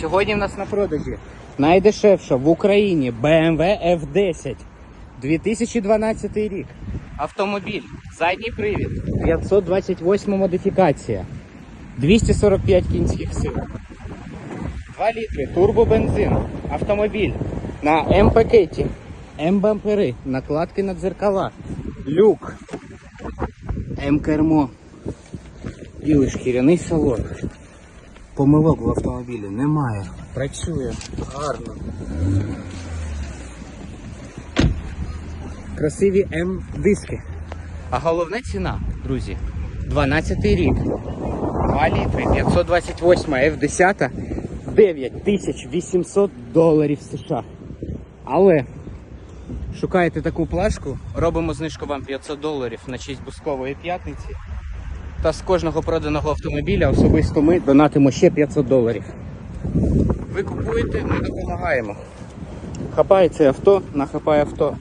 Сьогодні в нас на продажі найдешевша в Україні BMW F10 2012 рік. Автомобіль, задній привід, 528 модифікація, 245 кінських сил, 2 літри, турбобензин, автомобіль на М-пакеті, М-бампери, накладки на дзеркала, люк, М-кермо, білий шкіряний салон. Помилок в автомобілі немає. Працює гарно. Красиві М-диски. А головна ціна, друзі, 12 рік. 2 літри, 528 F10, 9800 доларів США. Але шукаєте таку плашку, робимо знижку вам 500 доларів на честь бускової п'ятниці. Та з кожного проданого автомобіля особисто ми донатимо ще 500 доларів. Ви купуєте, ми допомагаємо. Хапає це авто, нахапає авто.